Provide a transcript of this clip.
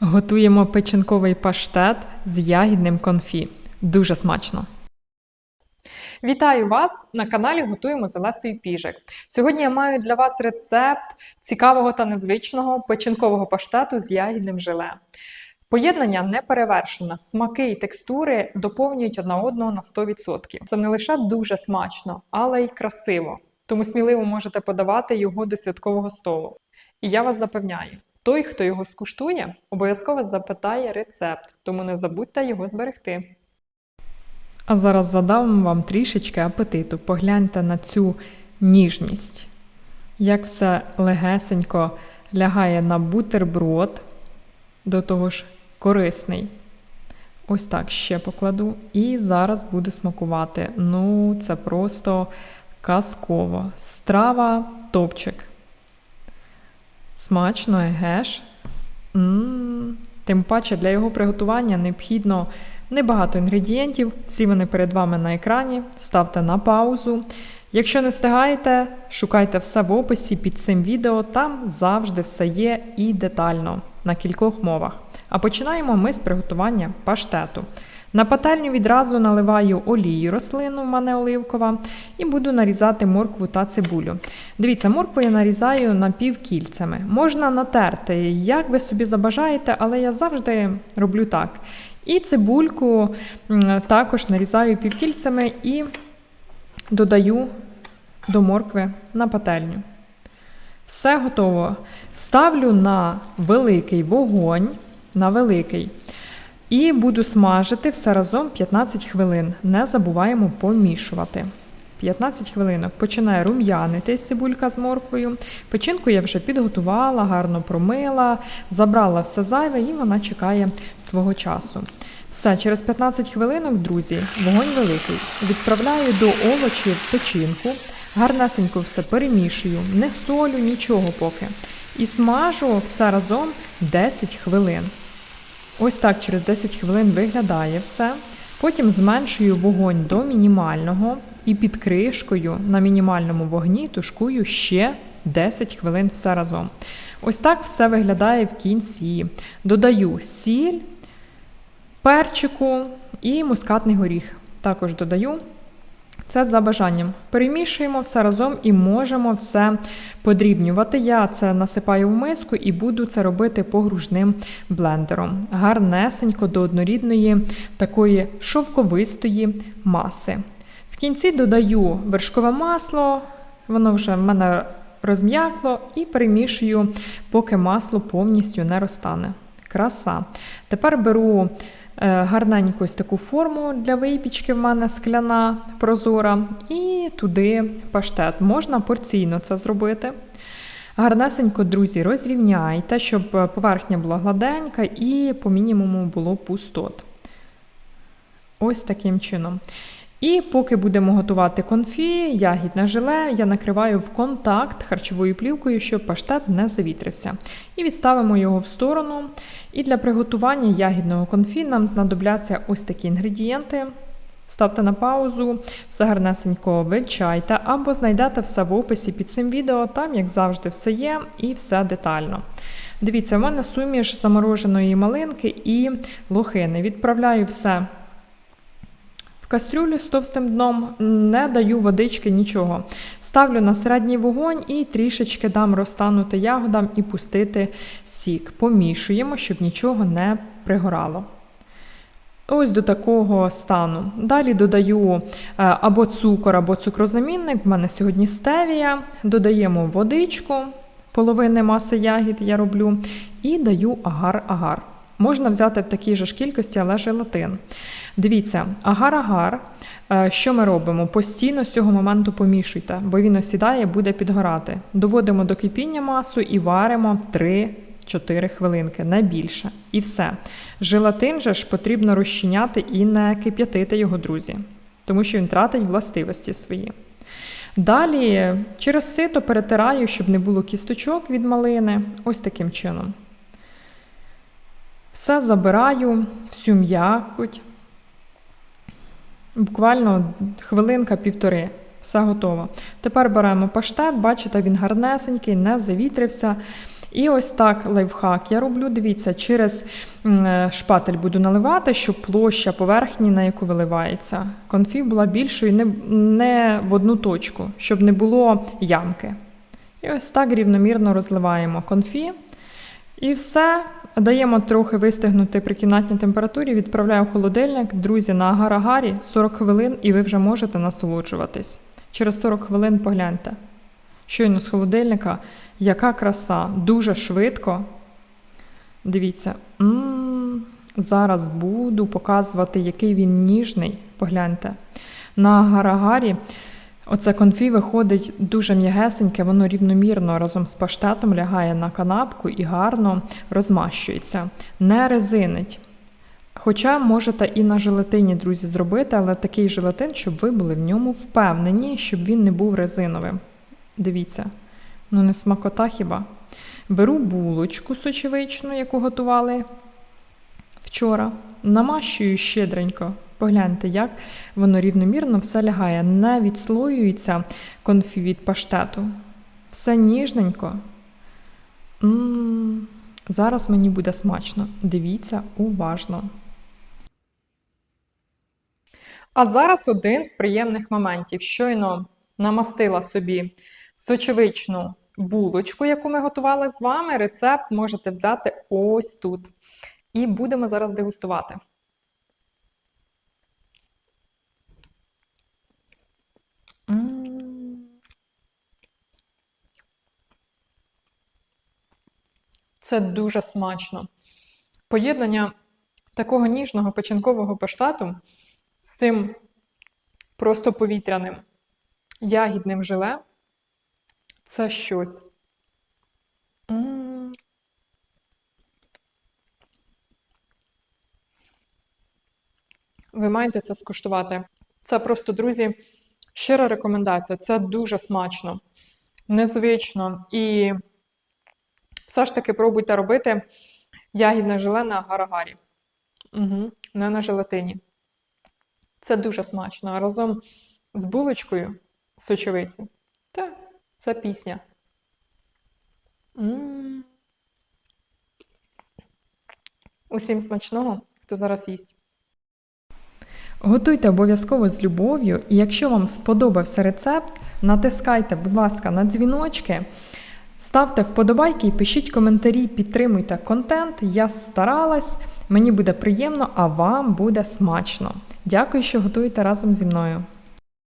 Готуємо печінковий паштет з ягідним конфі. Дуже смачно. Вітаю вас на каналі Готуємо з Олесою Піжик. Сьогодні я маю для вас рецепт цікавого та незвичного печінкового паштету з ягідним желе. Поєднання не перевершено. Смаки і текстури доповнюють одна одного на 100%. Це не лише дуже смачно, але й красиво. Тому сміливо можете подавати його до святкового столу. І я вас запевняю, той, хто його скуштує, обов'язково запитає рецепт, тому не забудьте його зберегти. А зараз задам вам трішечки апетиту. Погляньте на цю ніжність, як все легесенько лягає на бутерброд, до того ж корисний. Ось так ще покладу. І зараз буду смакувати. Ну, це просто казково. Страва топчик. Смачно. М-м-м. Тим паче для його приготування необхідно небагато інгредієнтів. Всі вони перед вами на екрані. Ставте на паузу. Якщо не встигаєте, шукайте все в описі під цим відео, там завжди все є і детально на кількох мовах. А починаємо ми з приготування паштету. На пательню відразу наливаю олію рослину, в мене оливкова, і буду нарізати моркву та цибулю. Дивіться, моркву я нарізаю напівкільцями. Можна натерти, як ви собі забажаєте, але я завжди роблю так. І цибульку також нарізаю півкільцями і додаю до моркви на пательню. Все готово. Ставлю на великий вогонь. На великий. І буду смажити все разом 15 хвилин. Не забуваємо помішувати. 15 хвилинок починає рум'янитись цибулька з морквою. Печінку я вже підготувала, гарно промила, забрала все зайве і вона чекає свого часу. Все, через 15 хвилинок, друзі, вогонь великий. Відправляю до овочів печінку, гарнесенько все перемішую, не солю, нічого поки. І смажу все разом 10 хвилин. Ось так через 10 хвилин виглядає все. Потім зменшую вогонь до мінімального і під кришкою на мінімальному вогні тушкую ще 10 хвилин все разом. Ось так все виглядає в кінці. Додаю сіль, перчику і мускатний горіх. Також додаю. Це за бажанням. Перемішуємо все разом і можемо все подрібнювати. Я це насипаю в миску і буду це робити погружним блендером. Гарнесенько до однорідної такої шовковистої маси. В кінці додаю вершкове масло, воно вже в мене розм'якло, і перемішую, поки масло повністю не розтане. Краса. Тепер беру Е, гарненьку ось таку форму для випічки в мене скляна прозора, і туди паштет. Можна порційно це зробити. Гарнесенько, друзі, розрівняйте, щоб поверхня була гладенька і по мінімуму було пустот. Ось таким чином. І поки будемо готувати конфі, ягідне желе, я накриваю в контакт харчовою плівкою, щоб паштет не завітрився. І відставимо його в сторону. І для приготування ягідного конфі нам знадобляться ось такі інгредієнти. Ставте на паузу, все гарнесенько вивчайте, або знайдете все в описі під цим відео, там, як завжди, все є і все детально. Дивіться, в мене суміш замороженої малинки і лохини. Відправляю все кастрюлю з товстим дном, не даю водички нічого. Ставлю на середній вогонь і трішечки дам розтанути ягодам і пустити сік. Помішуємо, щоб нічого не пригорало. Ось до такого стану. Далі додаю е, або цукор, або цукрозамінник. В мене сьогодні стевія. Додаємо водичку, половини маси ягід я роблю, і даю агар-агар. Можна взяти в такій же ж кількості, але желатин. Дивіться, агар-агар. Е, що ми робимо? Постійно з цього моменту помішуйте, бо він осідає, буде підгорати. Доводимо до кипіння масу і варимо 3-4 хвилинки, не більше. І все. Желатин же ж потрібно розчиняти і не кип'ятити його, друзі, тому що він тратить властивості свої. Далі через сито перетираю, щоб не було кісточок від малини. Ось таким чином. Все забираю, всю м'якоть. Буквально хвилинка-півтори. Все готово. Тепер беремо паштет, бачите, він гарнесенький, не завітрився. І ось так лайфхак я роблю. Дивіться, через е, шпатель буду наливати, щоб площа поверхні, на яку виливається, конфі була більшою не, не в одну точку, щоб не було ямки. І ось так рівномірно розливаємо конфі. І все. Даємо трохи вистигнути при кімнатній температурі, відправляю в холодильник. Друзі, на агарагарі 40 хвилин, і ви вже можете насолоджуватись. Через 40 хвилин погляньте. Щойно з холодильника, яка краса, дуже швидко. Дивіться, м зараз буду показувати, який він ніжний. Погляньте. На агарагарі Оце конфі виходить дуже м'ягесеньке, воно рівномірно разом з паштетом лягає на канапку і гарно розмащується, не резинить. Хоча можете і на желатині, друзі, зробити, але такий желатин, щоб ви були в ньому впевнені, щоб він не був резиновим. Дивіться, ну не смакота хіба. Беру булочку сочевичну, яку готували вчора, намащую щедренько. Погляньте, як воно рівномірно все лягає, не відслоюється конфі від паштету. Все ніжненько. М-м-м. Зараз мені буде смачно. Дивіться уважно. А зараз один з приємних моментів. Щойно намастила собі сочевичну булочку, яку ми готували з вами. Рецепт можете взяти ось тут. І будемо зараз дегустувати. Це дуже смачно. Поєднання такого ніжного печінкового паштету з цим просто повітряним ягідним желе це щось. М. Ви маєте це скуштувати. Це просто, друзі, щира рекомендація. Це дуже смачно, незвично. І все ж таки пробуйте робити ягідне желе на гарагарі. Угу, Не на желатині. Це дуже смачно. А разом з булочкою сочевиці. Та, це пісня. М. Усім смачного, хто зараз їсть. Готуйте обов'язково з любов'ю, і якщо вам сподобався рецепт, натискайте, будь ласка, на дзвіночки, ставте вподобайки і пишіть коментарі, підтримуйте контент. Я старалась, мені буде приємно, а вам буде смачно. Дякую, що готуєте разом зі мною.